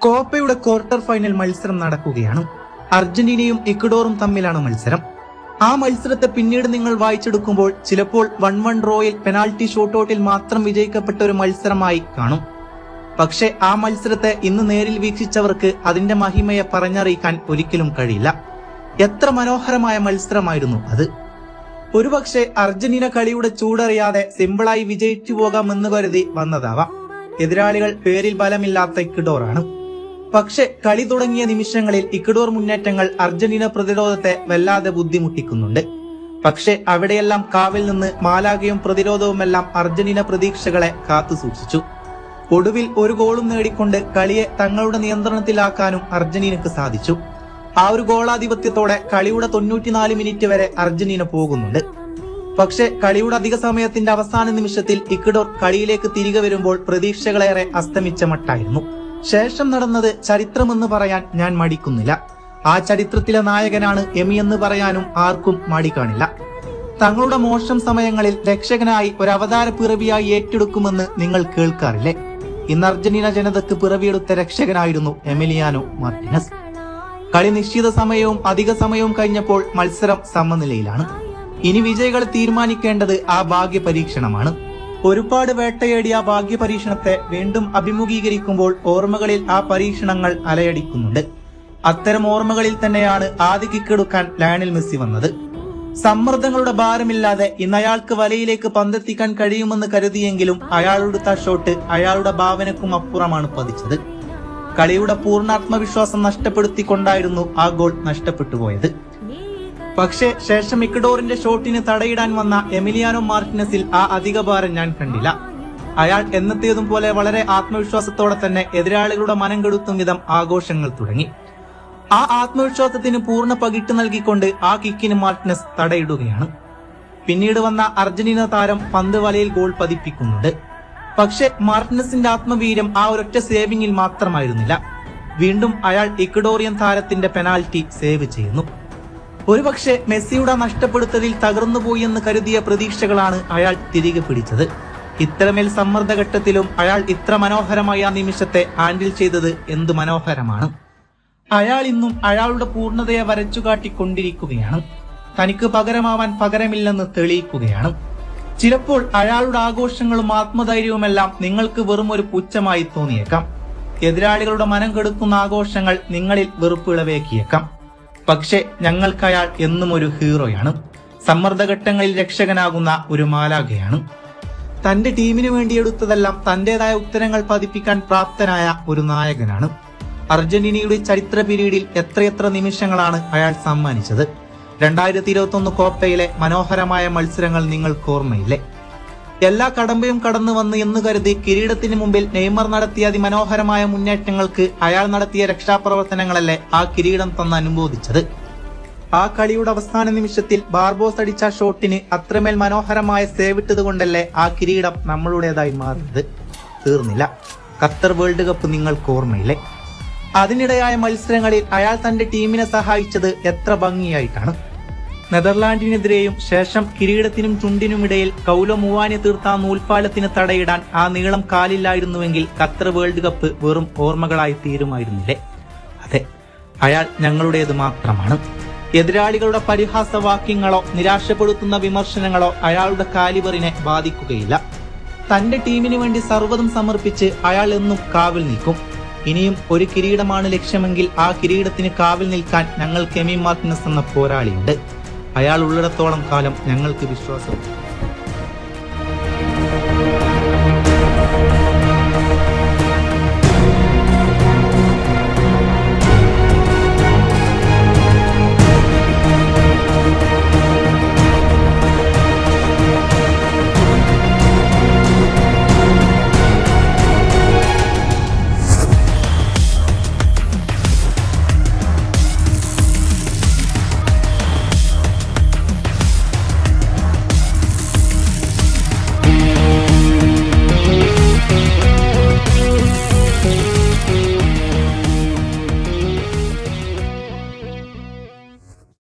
കോപ്പയുടെ quarter final മത്സരം നടക്കുകയാണ്. അർജന്റീനയും ഇക്വഡോറും തമ്മിലാണ് മത്സരം. ആ മത്സരത്തെ പിന്നീട് നിങ്ങൾ വായിച്ചെടുക്കുമ്പോൾ ചിലപ്പോൾ വൺ വൺ ഡ്രോയിൽ പെനാൽറ്റി ഷൂട്ടൌട്ടിൽ മാത്രം വിജയിക്കപ്പെട്ട ഒരു മത്സരമായി കാണും. പക്ഷേ ആ മത്സരത്തെ ഇന്ന് നേരിൽ വീക്ഷിച്ചവർക്ക് അതിന്റെ മഹിമയെ പറഞ്ഞറിയിക്കാൻ ഒരിക്കലും കഴിയില്ല. എത്ര മനോഹരമായ മത്സരമായിരുന്നു അത്. ഒരുപക്ഷെ അർജന്റീന കളിയുടെ ചൂടറിയാതെ സിമ്പിളായി വിജയിച്ചു പോകാമെന്ന് കരുതി വന്നതാവാം. എതിരാളികൾ പേരിൽ ബലമില്ലാത്ത ഇക്വഡോറാണ്. പക്ഷെ കളി തുടങ്ങിയ നിമിഷങ്ങളിൽ ഇക്വഡോർ മുന്നേറ്റങ്ങൾ അർജന്റീന പ്രതിരോധത്തെ വല്ലാതെ ബുദ്ധിമുട്ടിക്കുന്നുണ്ട്. പക്ഷെ അവിടെയെല്ലാം കാവിൽ നിന്ന് മാലാകയും പ്രതിരോധവുമെല്ലാം അർജന്റീന പ്രതീക്ഷകളെ കാത്തു സൂക്ഷിച്ചു ഒടുവിൽ ഒരു ഗോളും നേടിക്കൊണ്ട് കളിയെ തങ്ങളുടെ നിയന്ത്രണത്തിലാക്കാനും അർജന്റീനക്ക് സാധിച്ചു. ആ ഒരു ഗോളാധിപത്യത്തോടെ കളിയുടെ തൊണ്ണൂറ്റിനാല് മിനിറ്റ് വരെ അർജന്റീന പോകുന്നുണ്ട്. പക്ഷെ കളിയുടെ അധിക സമയത്തിന്റെ അവസാന നിമിഷത്തിൽ ഇക്വഡോർ കളിയിലേക്ക് തിരികെ വരുമ്പോൾ പ്രതീക്ഷകളേറെ അസ്തമിച്ച മട്ടായിരുന്നു ശേഷം നടന്നത് ചരിത്രമെന്ന് പറയാൻ ഞാൻ മടിക്കുന്നില്ല. ആ ചരിത്രത്തിലെ നായകനാണ് എമി എന്ന് പറയാനും ആർക്കും മടി കാണില്ല. തങ്ങളുടെ മോശം സമയങ്ങളിൽ രക്ഷകനായി ഒരു അവതാര പിറവിയായി ഏറ്റെടുക്കുമെന്ന് നിങ്ങൾ കേൾക്കാറില്ലേ? ഇന്ന് അർജന്റീന ജനതയ്ക്ക് പിറവിയെടുത്ത രക്ഷകനായിരുന്നു എമിലിയാനോ മാർട്ടിനസ്. കളി നിശ്ചിത സമയവും അധിക സമയവും കഴിഞ്ഞപ്പോൾ മത്സരം സമനിലയിലാണ്. ഇനി വിജയികളെ തീരുമാനിക്കേണ്ടത് ആ ഭാഗ്യ പരീക്ഷണമാണ് ഒരുപാട് വേട്ടയേടിയ ഭാഗ്യ പരീക്ഷണത്തെ വീണ്ടും അഭിമുഖീകരിക്കുമ്പോൾ ഓർമ്മകളിൽ ആ പരീക്ഷണങ്ങൾ അലയടിക്കുന്നുണ്ട്. അത്തരം ഓർമ്മകളിൽ തന്നെയാണ് ആദ്യ കിക്കെടുക്കാൻ ലയണിൽ മെസ്സി വന്നത്. സമ്മർദ്ദങ്ങളുടെ ഭാരമില്ലാതെ ഇന്ന് അയാൾക്ക് വലയിലേക്ക് പന്തെത്തിക്കാൻ കഴിയുമെന്ന് കരുതിയെങ്കിലും അയാളുടെ ഷോട്ട് അയാളുടെ ഭാവനക്കും അപ്പുറമാണ് പതിച്ചത്. കളിയുടെ പൂർണാത്മവിശ്വാസം നഷ്ടപ്പെടുത്തിക്കൊണ്ടായിരുന്നു ആ ഗോൾ നഷ്ടപ്പെട്ടു പോയത് പക്ഷേ ശേഷം ഇക്കഡോറിന്റെ ഷോട്ടിന് തടയിടാൻ വന്ന എമിലിയാനോ മാർട്ടിനസിൽ ആ അധിക ഭാരം ഞാൻ കണ്ടില്ല. അയാൾ എന്നത്തേതും പോലെ വളരെ ആത്മവിശ്വാസത്തോടെ തന്നെ എതിരാളികളുടെ മനം കെടുത്തും വിധം ആഘോഷങ്ങൾ തുടങ്ങി. ആ ആത്മവിശ്വാസത്തിന് പൂർണ പകിട്ട് നൽകിക്കൊണ്ട് ആ കിക്കിന് മാർട്ടിനസ് തടയിടുകയാണ്. പിന്നീട് വന്ന അർജന്റീന താരം പന്ത് വലയിൽ ഗോൾ പതിപ്പിക്കുന്നുണ്ട്. പക്ഷേ മാർട്ടിനസിന്റെ ആത്മവീര്യം ആ ഒരൊറ്റ സേവിങ്ങിൽ മാത്രമായിരുന്നില്ല. വീണ്ടും അയാൾ ഇക്വഡോറിയൻ താരത്തിന്റെ പെനാൽറ്റി സേവ് ചെയ്യുന്നു. ഒരുപക്ഷെ മെസ്സിയുടെ നഷ്ടപ്പെടുത്തലിൽ തകർന്നുപോയി എന്ന് കരുതിയ പ്രതീക്ഷകളാണ് അയാൾ തിരികെ പിടിച്ചത്. ഇത്തരമേൽ സമ്മർദ്ദഘട്ടത്തിലും അയാൾ ഇത്ര മനോഹരമായ ആ നിമിഷത്തെ ഹാൻഡിൽ ചെയ്തത് എന്ത് മനോഹരമാണ്. അയാൾ ഇന്നും അയാളുടെ പൂർണതയെ വരച്ചുകാട്ടിക്കൊണ്ടിരിക്കുകയാണ്. തനിക്ക് പകരമാവാൻ പകരമില്ലെന്ന് തെളിയിക്കുകയാണ്. ചിലപ്പോൾ അയാളുടെ ആഘോഷങ്ങളും ആത്മധൈര്യവുമെല്ലാം നിങ്ങൾക്ക് വെറും ഒരു പുച്ഛമായി തോന്നിയേക്കാം. എതിരാളികളുടെ മനം കെടുക്കുന്ന ആഘോഷങ്ങൾ നിങ്ങളിൽ വെറുപ്പ് ഇളവേക്കിയേക്കാം പക്ഷെ ഞങ്ങൾക്ക് അയാൾ എന്നും ഒരു ഹീറോയാണ്. സമ്മർദ്ദഘട്ടങ്ങളിൽ രക്ഷകനാകുന്ന ഒരു മാലാഖയാണ്. തന്റെ ടീമിനു വേണ്ടി എടുത്തതെല്ലാം തന്റേതായ ഉത്തരങ്ങൾ പതിപ്പിക്കാൻ പ്രാപ്തനായ ഒരു നായകനാണ്. അർജന്റീനയുടെ ചരിത്ര പിരീഡിൽ എത്രയെത്ര നിമിഷങ്ങളാണ് അയാൾ സമ്മാനിച്ചത്? രണ്ടായിരത്തി ഇരുപത്തി ഒന്ന് കോപ്പയിലെ മനോഹരമായ മത്സരങ്ങൾ നിങ്ങൾക്ക് ഓർമ്മയില്ലേ? എല്ലാ കടമ്പയും കടന്നു വന്ന് എന്ന് കരുതി കിരീടത്തിന് മുമ്പിൽ നെയ്മർ നടത്തിയ അതിമനോഹരമായ മുന്നേറ്റങ്ങൾക്ക് അയാൾ നടത്തിയ രക്ഷാപ്രവർത്തനങ്ങളല്ലേ ആ കിരീടം തന്ന് അനുമോദിച്ചത്. ആ കളിയുടെ അവസാന നിമിഷത്തിൽ ബാർബോസ് അടിച്ച ഷോട്ടിന് അത്രമേൽ മനോഹരമായ സേവിട്ടത് കൊണ്ടല്ലേ ആ കിരീടം നമ്മളുടേതായി മാറിയത് തീർന്നില്ല. ഖത്തർ വേൾഡ് കപ്പ് നിങ്ങൾക്ക് ഓർമ്മയില്ലേ? അതിനിടയായ മത്സരങ്ങളിൽ അയാൾ തന്റെ ടീമിനെ സഹായിച്ചത് എത്ര ഭംഗിയായിട്ടാണ്. നെതർലാൻഡിനെതിരെയും ശേഷം കിരീടത്തിനും ചുണ്ടിനുമിടയിൽ കൗല മൂവാനെ തീർത്ത നൂൽപ്പാലത്തിന് തടയിടാൻ ആ നീളം കാലില്ലായിരുന്നുവെങ്കിൽ ഖത്തർ വേൾഡ് കപ്പ് വെറും ഓർമ്മകളായി തീരുമായിരുന്നില്ലേ? അതെ അയാൾ ഞങ്ങളുടേത് മാത്രമാണ്. എതിരാളികളുടെ പരിഹാസവാക്യങ്ങളോ നിരാശപ്പെടുത്തുന്ന വിമർശനങ്ങളോ അയാളുടെ കാലിബറിനെ ബാധിക്കുകയില്ല. തന്റെ ടീമിന് വേണ്ടി സർവതും സമർപ്പിച്ച് അയാൾ എന്നും കാവിൽ നിൽക്കും. ഇനിയും ഒരു കിരീടമാണ് ലക്ഷ്യമെങ്കിൽ ആ കിരീടത്തിന് കാവിൽ നിൽക്കാൻ ഞങ്ങൾ കെമി മാർട്ടിനസ് എന്ന പോരാളിയുണ്ട്. അയാൾ ഉള്ളിടത്തോളം കാലം ഞങ്ങൾക്ക് വിശ്വാസം